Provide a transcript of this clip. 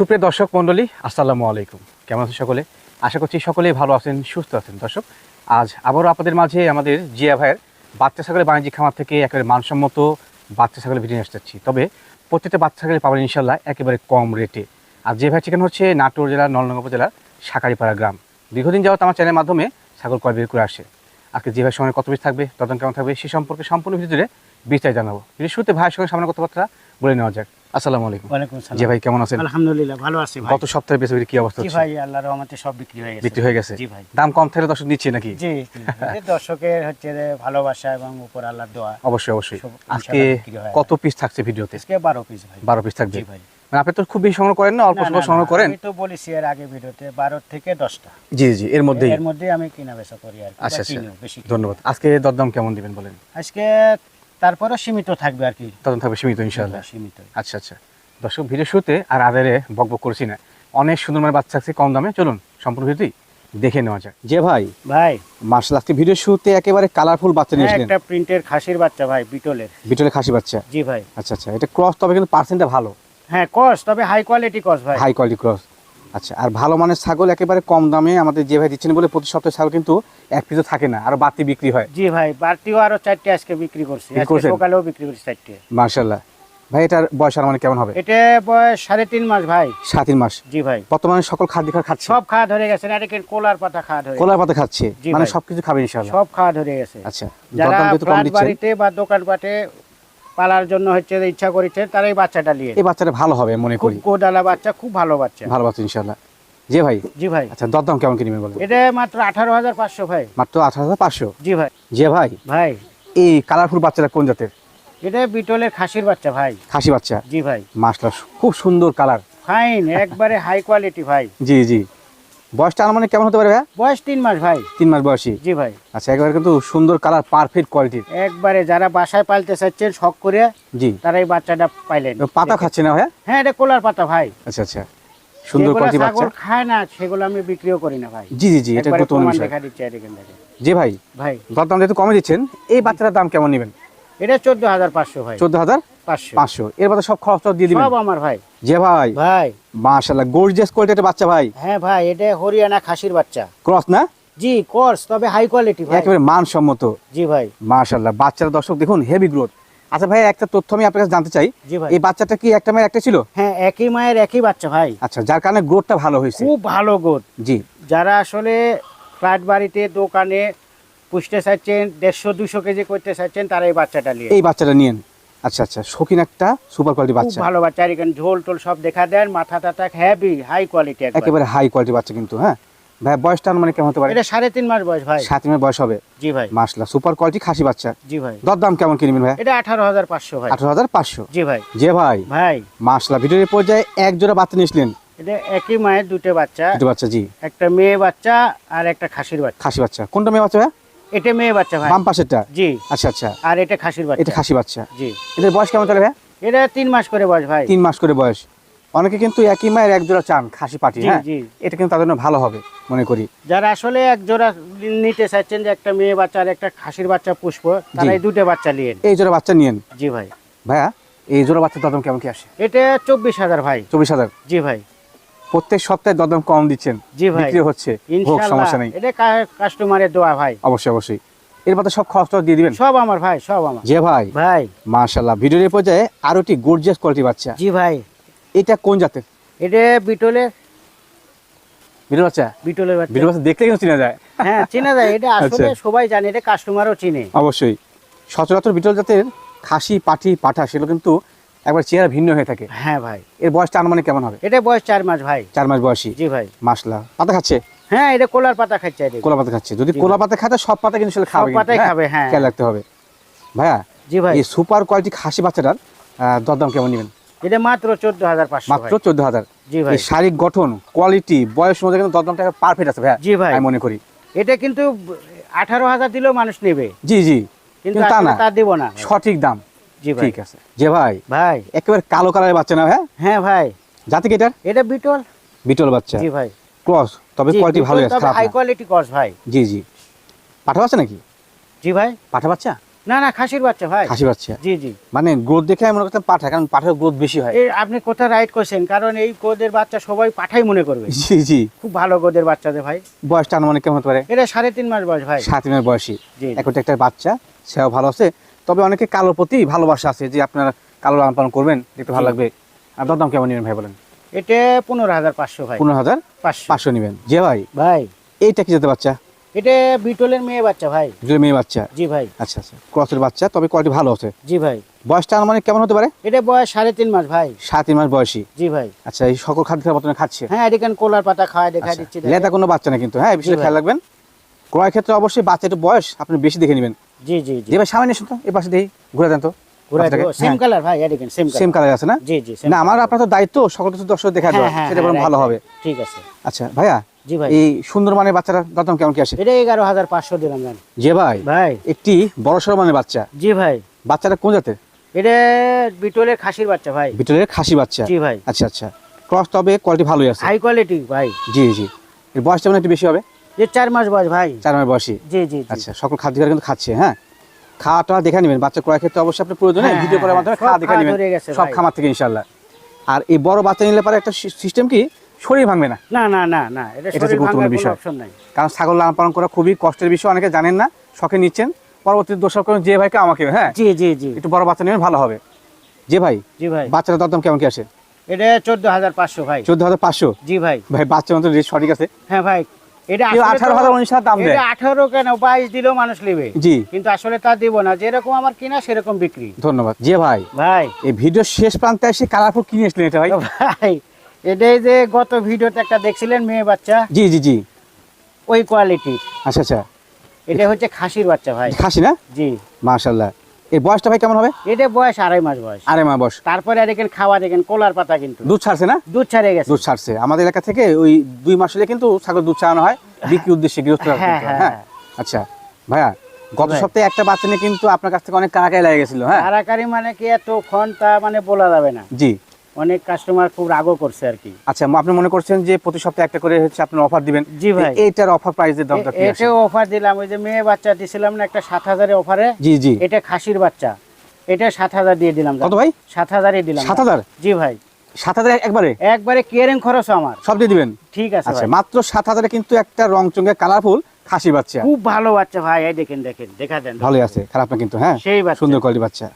সুপ্রিয় দর্শক মণ্ডলী, আসসালামু আলাইকুম। কেমন আছেন সকলে? আশা করছি সকলেই ভালো আছেন, সুস্থ আছেন। দর্শক, আজ আবারও আপনাদের মাঝে আমাদের জিয়া ভাইয়ের বাচ্চা ছাগলের বাণিজ্যিক খামার থেকে একেবারে মানসম্মত বাচ্চা ছাগলের ভিডিও নিয়ে আসতে যাচ্ছি। তবে প্রত্যেকটা বাচ্চা ছাগলে পাবেন ইনশাল্লাহ একেবারে কম রেটে। আর যে ভাই ঠিকানা হচ্ছে নাটোর জেলার নলনগর উপজেলার সাকারিপাড়া গ্রাম। দীর্ঘদিন যাওয়াত আমার চ্যানেলের মাধ্যমে ছাগল ক্রয় বের করে আসে। আজকে যে ভাই সময় কত বেশি থাকবে, তদন্ত কেমন থাকবে, সে সম্পর্কে সম্পূর্ণ ভিডিও বিস্তারিত জানাব। ভিডিও শুরুতে ভাইয়ের সঙ্গে সামনে কথাবার্তা বলে নেওয়া যাক। আসসালামু আলাইকুম। ওয়ালাইকুম জি ভাই কেমন আছেন? আলহামদুলিল্লাহ ভালো আছি ভাই। গত সপ্তাহে বেশি কি অবস্থা জি ভাই আল্লাহর রহমতে সব বিক্রি হয়ে গেছে। বিক্রি হয়ে গেছে? জি ভাই। দাম কম থাকলে দর্শক নিচ্ছে নাকি? জি দর্শকের হচ্ছে ভালোবাসা এবং উপর আল্লাহর দোয়া। অবশ্যই অবশ্যই। আজকে। কত পিস থাকছে ভিডিওতে? আজকে বারো পিস ভাই। বারো পিস থাকবে। জি ভাই। মানে আপনি তো খুব বেশি সংগ্রহ করেন না অল্প সংগ্রহ করেন? আমি তো বলেছি এর আগে ভিডিওতে বারো থেকে দশটা। জি জি এর মধ্যেই। এর মধ্যে আমি কিনা বেচা করি আর কি, আচ্ছা আচ্ছা। ধন্যবাদ। আজকে দরদাম কেমন দিবেন বলেন? আজকে তারপরে সীমিত থাকবে আর কি। তদন্ত থাকবে সীমিত ইনশাআল্লাহ। সীমিত আচ্ছা আচ্ছা। দর্শক ভিডিও শুরুতে আর আদারে বক বক করছি না। অনেক সুন্দর মানে বাচ্চা আছে কম দামে। চলুন সম্পূর্ণ ভিডিওটি দেখে নেওয়া যাক। যে ভাই ভাই। মার্শাল আজকে ভিডিও শুরুতে একেবারে কালারফুল বাচ্চা নিয়ে আসলেন। একটা প্রিন্টের খাসির বাচ্চা ভাই বিটলের। ভিতরে খাসি বাচ্চা? জি ভাই। আচ্ছা আচ্ছা। এটা ক্রস তবে কিন্তু পার্সেন্টটা ভালো। হ্যাঁ ক্রস তবে হাই কোয়ালিটি কস ভাই। হাই কোয়ালিটি ক্রস আচ্ছা আর ভালো মানের ছাগল একেবারে কম দামে আমাদের যে ভাই দিচ্ছেন বলে প্রতি সপ্তাহে ছাগল কিন্তু এক পিসও থাকে না আরও বাড়তি বিক্রি হয়। জি ভাই বাড়তিও আরও চারটে আজকে বিক্রি করছি? সকালেও বিক্রি করছি চারটে। মার্শাল্লাহ ভাই এটার বয়স আর মানে কেমন হবে? এটা বয়স সাড়ে তিন মাস ভাই। সাত তিন মাস। জি ভাই। বর্তমানে সকল খাদ্য খাওয়া খাচ্ছে? সব খাওয়া ধরে গেছে না এটা কোলার পাতা খাওয়া ধরে কোলার পাতা খাচ্ছে? মানে সবকিছু খাবে ইনশাআল্লাহ? সব খাওয়া ধরে গেছে। আচ্ছা যারা বাড়িতে বা দোকান পাটে পালার জন্য হচ্ছে ইচ্ছা করেছে তারাই বাচ্চাটা নিয়ে। এই বাচ্চাটা ভালো হবে মনে করি। কোদালা বাচ্চা খুব ভালো বাচ্চা। ভালো বাচ্চা ইনশাআল্লাহ। জি ভাই। জি ভাই। আচ্ছা দরদাম কেমন কিনবেন বলেন? এটা মাত্র আঠারো হাজার পাঁচশো ভাই। মাত্র আঠারো হাজার পাঁচশো? জি ভাই। জি ভাই। ভাই। এই কালারফুল বাচ্চাটা কোন জাতের? এটা বিটলের খাসির বাচ্চা ভাই। খাসি বাচ্চা? জি ভাই। মাসলা খুব সুন্দর কালার। ফাইন একবারে হাই কোয়ালিটি ভাই। জি জি। বয়সটা আনুমানিক কেমন হতে পারে ভাই বয়স তিন মাস ভাই। তিন মাস বয়সী? জি ভাই। আচ্ছা একেবারে কিন্তু সুন্দর কালার পারফেক্ট কোয়ালিটির একবারে যারা বাসায় পালতে চাচ্ছেন শখ করে জি। তারা এই বাচ্চাটা পাইলেন। পাতা খাচ্ছে না ভাইয়া? হ্যাঁ এটা কোলার পাতা ভাই। আচ্ছা আচ্ছা। সুন্দর কোয়ালিটি বাচ্চা খায় না সেগুলো আমি বিক্রিও করি না ভাই। জি জি জি এটা গুরুত্বপূর্ণ বিষয়। দেখা দিচ্ছে আর এখান থেকে। জি ভাই। ভাই। দরদাম যেহেতু কমে দিচ্ছেন এই বাচ্চাটার দাম কেমন নেবেন? এটা চোদ্দ হাজার পাঁচশো ভাই। চোদ্দ হাজার? পাঁচশো। এর মধ্যে সব খরচ দিয়ে দিবেন। সব আমার ভাই। যে ভাই ভাই। মাশাল্লাহ গোর্জিয়াস কোয়ালিটি একটা বাচ্চা ভাই। হ্যাঁ ভাই এটা হরিয়ানা খাসির বাচ্চা। ক্রস না? জি কোর্স তবে হাই কোয়ালিটি ভাই। একেবারে মানসম্মত। জি ভাই। মাশাল্লাহ বাচ্চারা দর্শক দেখুন হেভি গ্রোথ আচ্ছা ভাই একটা তথ্য আমি আপনার কাছে জানতে চাই। জি এই বাচ্চাটা কি একটা মায়ের একটা ছিল? হ্যাঁ একই মায়ের একই বাচ্চা ভাই। আচ্ছা যার কারণে গ্রোথটা ভালো হয়েছে। খুব ভালো গ্রোথ জি। যারা আসলে ফ্ল্যাট বাড়িতে দোকানে পুষতে চাইছেন দেড়শো দুশো কেজি করতে চাইছেন তারা এই বাচ্চাটা নিয়ে। এই বাচ্চাটা নিয়েন। আচ্ছা আচ্ছা শৌখিন একটা সুপার কোয়ালিটি বাচ্চা। ভালো বাচ্চা আর এখানে ঝোল টোল সব দেখা দেন মাথা টাথা হ্যাভি হাই কোয়ালিটি একেবারে। হাই কোয়ালিটি বাচ্চা কিন্তু হ্যাঁ? ভাই বয়সটা মানে কেমন হতে পারে? এটা সাড়ে তিন মাস বয়স ভাই। সাত দিনের বয়স হবে? জি ভাই। মাসলা সুপার কোয়ালিটি খাসি বাচ্চা। জি ভাই। দরদাম কেমন কিনবেন ভাই? এটা আঠারো হাজার পাঁচশো ভাই। আঠারো হাজার পাঁচশো? জি ভাই। যে ভাই। ভাই। মাসলা ভিডিওর পর্যায়ে এক জোড়া বাচ্চা নিয়েছিলেন এটা একই মায়ের দুটো বাচ্চা। দুটো বাচ্চা জি। একটা মেয়ে বাচ্চা আর একটা খাসির বাচ্চা। খাসি বাচ্চা। কোনটা মেয়ে বাচ্চা ভাই? এটা মেয়ে বাচ্চা ভাই। বাম পাশেরটা? জি। আচ্ছা আচ্ছা। আর এটা খাসির এটা খাসি বাচ্চা। জি। এদের বয়স কেমন চলে ভাই এটা তিন মাস করে বয়স ভাই। তিন মাস করে বয়স। অনেকে কিন্তু একই মায়ের এক জোড়া চান খাসি পাটি জি হ্যাঁ? এটা কিন্তু তাদের জন্য ভালো হবে মনে করি। যারা আসলে এক জোড়া নিতে চাচ্ছেন যে একটা মেয়ে বাচ্চা আর একটা খাসির বাচ্চা পুষব তারা এই দুটো বাচ্চা নিয়েন। এই জোড়া বাচ্চা নিয়েন? জি ভাই। ভাইয়া এই জোড়া বাচ্চার দরদাম কেমন কি আসে? এটা চব্বিশ হাজার ভাই। চব্বিশ হাজার। জি ভাই। প্রত্যেক সপ্তাহে দরদাম কম দিচ্ছেন জি ভাই। বিক্রি হচ্ছে। হোক সমস্যা নেই। এটা কাস্টমারের দোয়া ভাই। অবশ্যই অবশ্যই। এর মধ্যে সব খরচ দিয়ে দিবেন? সব আমার ভাই সব আমার। যে ভাই ভাই। মাশাল্লাহ ভিডিওর এই পর্যায়ে আরও একটি গর্জিয়াস কোয়ালিটি বাচ্চা। জি ভাই। এটা কোন জাতের? এটা বিটলের ভিডিও বাচ্চা? বিটলের বাচ্চা। ভিডিও বাচ্চা দেখলে কিন্তু চেনা যায়। হ্যাঁ চেনা যায়। এটা আসলে আচ্ছা। সবাই জানে এটা কাস্টমারও চিনে। অবশ্যই। সচরাচর বিটল জাতের খাসি পাঠি পাঠা সেগুলো কিন্তু একবার চেহারা ভিন্ন হয়ে থাকে। হ্যাঁ ভাই। এর বয়সটা আনুমানিক কেমন হবে? এটা বয়স চার মাস ভাই। চার মাস বয়সী? জি ভাই। মাসলা পাতা খাচ্ছে? হ্যাঁ এটা কোলার পাতা খাচ্ছে এটা কোলা পাতা খাচ্ছে। যদি কোলা পাতা খায় তো সব পাতা কিন্তু খাবে পাতাই হ্যাঁ? খাবে হ্যাঁ। খেয়াল রাখতে হবে। ভাইয়া জি ভাই। এই সুপার কোয়ালিটি খাসি বাচ্চাটার দরদাম কেমন নেবেন? এটা মাত্র চোদ্দ হাজার পাঁচশো মাত্র চোদ্দ হাজার। জি ভাই। শারীরিক গঠন কোয়ালিটি বয়স মধ্যে কিন্তু দরদামটা পারফেক্ট আছে ভাইয়া জি ভাই। আমি মনে করি। এটা কিন্তু আঠারো হাজার দিলেও মানুষ নেবে। জি জি। কিন্তু তা না। তা দিব না। সঠিক দাম। জি ভাই। ঠিক আছে। যে ভাই ভাই। একেবারে কালো কালারের বাচ্চা না হ্যাঁ ভাই। জাতি কি এটার এটা বিটল। বিটল বাচ্চা। জি ভাই। ক্রস তবে কোয়ালিটি ভালো আছে খারাপ হাই কোয়ালিটি কস ভাই। জি জি। পাঠা বাচ্চা নাকি? জি ভাই। পাঠা বাচ্চা? না না খাসির বাচ্চা ভাই। খাসি বাচ্চা। জি জি। মানে গ্রোথ দেখে আমি মনে করতাম পাঠা কারণ পাঠার গ্রোথ বেশি হয়। এই আপনি কোথা রাইট করছেন কারণ এই গোদের বাচ্চা সবাই পাঠাই মনে করবে। জি জি। খুব ভালো গোদের বাচ্চাদের ভাই। বয়সটা আনুমানিক কেমন হতে পারে? এটা সাড়ে তিন মাস বয়স ভাই। সাত মাস বয়সী। একটা একটা বাচ্চা সেও ভালো আছে। তবে অনেকে কালোর প্রতি ভালোবাসা আছে যে আপনারা কালো লালন পালন করবেন দেখতে ভালো লাগবে। আপনার দাম কেমন নেবেন ভাই বলেন? এটা পনেরো হাজার পাঁচশো ভাই। পনেরো হাজার পাঁচশো নেবেন। যে ভাই। ভাই। এইটা কি যেতে বাচ্চা? এটা বিটলের মেয়ে বাচ্চা ভাই। দুটো মেয়ে বাচ্চা? জি ভাই। আচ্ছা আচ্ছা। ক্রসের বাচ্চা তবে কোয়ালিটি ভালো আছে। জি ভাই। বয়সটা আনুমানিক কেমন হতে পারে? এটা বয়স সাড়ে তিন মাস ভাই। সাত তিন মাস বয়সী। জি ভাই। আচ্ছা এই সকল খাদ্য বর্তমানে খাচ্ছে? হ্যাঁ এদিকে কোলার পাতা খাওয়াই দেখা আচ্ছা, দিচ্ছি লেদা কোনো বাচ্চা না কিন্তু হ্যাঁ বিশেষ খেয়াল রাখবেন। ক্রয় ক্ষেত্রে অবশ্যই বাচ্চা একটু বয়স আপনি বেশি দেখে নেবেন। জি জি জি। ভাই সামনে এসুন তো এই পাশে দেখি ঘুরে দেন তো। সেম হ্যাঁ, কালার ভাই সেম সেম কালার আছে না? জি জি না আমার আপনার তো দায়িত্ব সকল কিছু দর্শক দেখা দেওয়া হ্যাঁ, হ্যাঁ, সেটা বরং ভালো হবে। ঠিক আছে। আচ্ছা ভাইয়া জি ভাই। এই সুন্দর মানের বাচ্চারা দাম কেমন কি আসে এটা এগারো হাজার পাঁচশো দিলাম জান। যে ভাই ভাই। একটি বড় সড়ো মানের বাচ্চা। জি ভাই। বাচ্চাটা কোন জাতের? এটা বিটলের খাসির বাচ্চা ভাই। খাসি বাচ্চা। জি ভাই। আচ্ছা আচ্ছা। ক্রস তবে কোয়ালিটি ভালোই আছে। হাই কোয়ালিটি ভাই। জি জি। এর বয়সটা মানে একটু বেশি হবে? যে চার মাস বয়স ভাই। চার মাস বয়সী? জি জি জি। আচ্ছা সকল খাদ্য কিন্তু খাচ্ছে হ্যাঁ? খাওয়াটা দেখে নেবেন বাচ্চা ক্রয় ক্ষেত্রে অবশ্যই আপনি প্রয়োজনে ভিডিও করার মাধ্যমে খাওয়া দেখে নেবেন সব খামার থেকে ইনশাল্লাহ আর এই বড় বাচ্চা নিলে পরে একটা সিস্টেম কি? শরীর ভাঙবে না। না না না না এটা এটা হচ্ছে গুরুত্বপূর্ণ বিষয়। কারণ ছাগল লালন পালন করা খুবই কষ্টের বিষয় অনেকে জানেন না শখে নিচ্ছেন। পরবর্তী করেন যে ভাইকে আমাকে হ্যাঁ? জি জি জি। একটু বড় বাচ্চা নেবেন ভালো হবে। যে ভাই জি ভাই। বাচ্চাটা দরদাম কেমন কি আসে এটা চোদ্দ হাজার পাঁচশো ভাই। চোদ্দ হাজার পাঁচশো? জি ভাই। ভাই বাচ্চা মতো সঠিক আছে? হ্যাঁ ভাই এটা দাম দেয়। এটা আঠারো কেন? বাইশ দিলেও মানুষ নেবে। জি। কিন্তু আসলে তা দিব না। যেরকম আমার কিনা সেরকম বিক্রি। ধন্যবাদ। ভাই। ভাই। এই ভিডিও শেষ প্রান্তে এসে কালারফুল কিনে এসলেন এটা ভাই। এটাই যে গত ভিডিওতে একটা দেখছিলেন মেয়ে বাচ্চা? জি জি জি। ওই কোয়ালিটি আচ্ছা আচ্ছা। এটা হচ্ছে খাসির বাচ্চা ভাই। খাসি না? জি। মাশাল্লাহ এর বয়সটা ভাই কেমন হবে? এটা বয়স আড়াই মাস বয়স। আড়াই মাস বয়স। তারপরে দেখেন খাওয়া দেখেন কোলার পাতা কিন্তু। দুধ ছাড়ছে না? দুধ ছাড়ে গেছে। দুধ ছাড়ছে। আমাদের এলাকা থেকে ওই দুই মাস হলে কিন্তু ছাগল দুধ ছাড়ানো হয়। বিক্রি উদ্দেশ্যে গৃহস্থ হ্যাঁ, হ্যাঁ। হ্যাঁ। আচ্ছা ভাইয়া গত সপ্তাহে একটা বাচ্চা নিয়ে কিন্তু আপনার কাছ থেকে অনেক কারাকারি লেগে গেছিল হ্যাঁ? কারাকারি মানে কি এত ক্ষণ তা মানে বলা যাবে না। জি। অনেক কাস্টমার খুব রাগও করছে আর কি। আচ্ছা আপনি মনে করছেন যে প্রতি সপ্তাহে একটা করে হচ্ছে আপনার অফার দিবেন? জি ভাই। এ- এইটার অফার প্রাইসের দামটা কি? এটাও অফার দিলাম ওই যে মেয়ে বাচ্চা দিছিলাম না একটা সাত হাজারের অফারে জি জি। এটা খাসির বাচ্চা। এটা সাত হাজার দিয়ে দিলাম কত ভাই? সাত হাজারই দিলাম সাত হাজার? জি ভাই। সাত হাজার একবারে? একবারে কেয়ারিং খরচ আমার। সব দিয়ে দিবেন? ঠিক আছে আচ্ছা মাত্র সাত হাজারে কিন্তু একটা রং চঙ্গে কালারফুল খাসি বাচ্চা। খুব ভালো বাচ্চা ভাই এই দেখেন দেখেন দেখা দেন। ভালোই আছে খারাপ না কিন্তু হ্যাঁ? সেই বাচ্চা। সুন্দর কোয়ালিটি বাচ্চা।